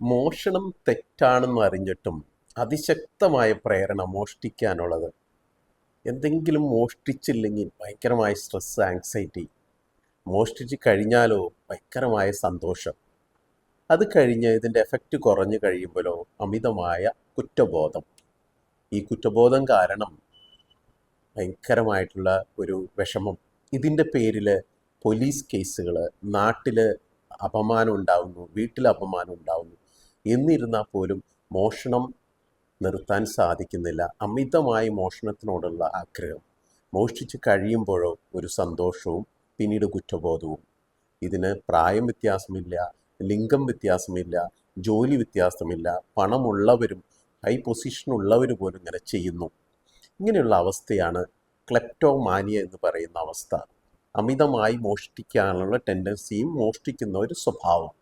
മോഷണം തെറ്റാണെന്ന് അറിഞ്ഞിട്ടും അതിശക്തമായ പ്രേരണ മോഷ്ടിക്കാനുള്ളത്. എന്തെങ്കിലും മോഷ്ടിച്ചില്ലെങ്കിൽ ഭയങ്കരമായ സ്ട്രെസ് ആങ്സൈറ്റി മോഷ്ടിച്ച് കഴിഞ്ഞാലോ ഭയങ്കരമായ സന്തോഷം. അത് കഴിഞ്ഞ് ഇതിന്റെ എഫക്റ്റ് കുറഞ്ഞു കഴിയുമ്പോഴോ അമിതമായ കുറ്റബോധം. ഈ കുറ്റബോധം കാരണം ഭയങ്കരമായിട്ടുള്ള ഒരു വിഷമം. ഇതിന്റെ പേരിൽ പോലീസ് കേസുകൾ നാട്ടിൽ അപമാനം ഉണ്ടാവുന്നു വീട്ടിൽ അപമാനം ഉണ്ടാവുന്നു എന്നിരുന്നാൽ പോലും മോഷണം നിർത്താൻ സാധിക്കുന്നില്ല. അമിതമായി മോഷണത്തിനോടുള്ള ആഗ്രഹം. മോഷ്ടിച്ച് കഴിയുമ്പോഴോ ഒരു സന്തോഷവും പിന്നീട് കുറ്റബോധവും. ഇതിന് പ്രായം വ്യത്യാസമില്ല ലിംഗം വ്യത്യാസമില്ല ജോലി വ്യത്യാസമില്ല പണമുള്ളവരും ഹൈ പൊസിഷനുള്ളവർ പോലും ഇങ്ങനെ ചെയ്യുന്നു. ഇങ്ങനെയുള്ള അവസ്ഥയാണ് ക്ലെപ്റ്റോമാനിയ എന്ന് പറയുന്ന അവസ്ഥ. അമിതമായി മോഷ്ടിക്കാനുള്ള ടെൻഡൻസിയും മോഷ്ടിക്കുന്ന ഒരു സ്വഭാവം.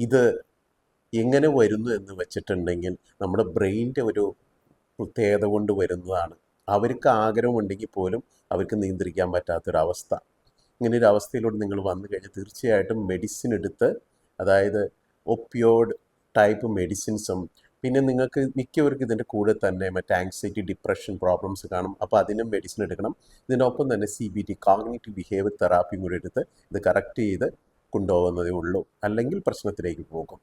ഇത് എങ്ങനെ വരുന്നു എന്ന് വെച്ചിട്ടുണ്ടെങ്കിൽ നമ്മുടെ ബ്രെയിന്റെ ഒരു പ്രത്യേകത കൊണ്ട് വരുന്നതാണ്. അവർക്ക് ആഗ്രഹമുണ്ടെങ്കിൽ പോലും അവർക്ക് നിയന്ത്രിക്കാൻ പറ്റാത്തൊരവസ്ഥ. ഇങ്ങനെ ഒരു അവസ്ഥയിലൂടെ നിങ്ങൾ വന്നു കഴിഞ്ഞാൽ തീർച്ചയായിട്ടും മെഡിസിൻ എടുത്ത് അതായത് ഒപ്പിയോഡ് ടൈപ്പ് മെഡിസിൻസും പിന്നെ നിങ്ങൾക്ക് മിക്കവർക്ക് ഇതിന്റെ കൂടെ തന്നെ മറ്റേ ആങ്സൈറ്റി ഡിപ്രഷൻ പ്രോബ്ലംസ് കാണും. അപ്പോൾ അതിനും മെഡിസിൻ എടുക്കണം. ഇതിനൊപ്പം തന്നെ C B T cognitive behaviour തെറാപ്പിയും കൂടി എടുത്ത് ഇത് കറക്റ്റ് ചെയ്ത് കൊണ്ടുപോകുന്നതേ ഉള്ളൂ. അല്ലെങ്കിൽ പ്രശ്നത്തിലേക്ക് പോകും.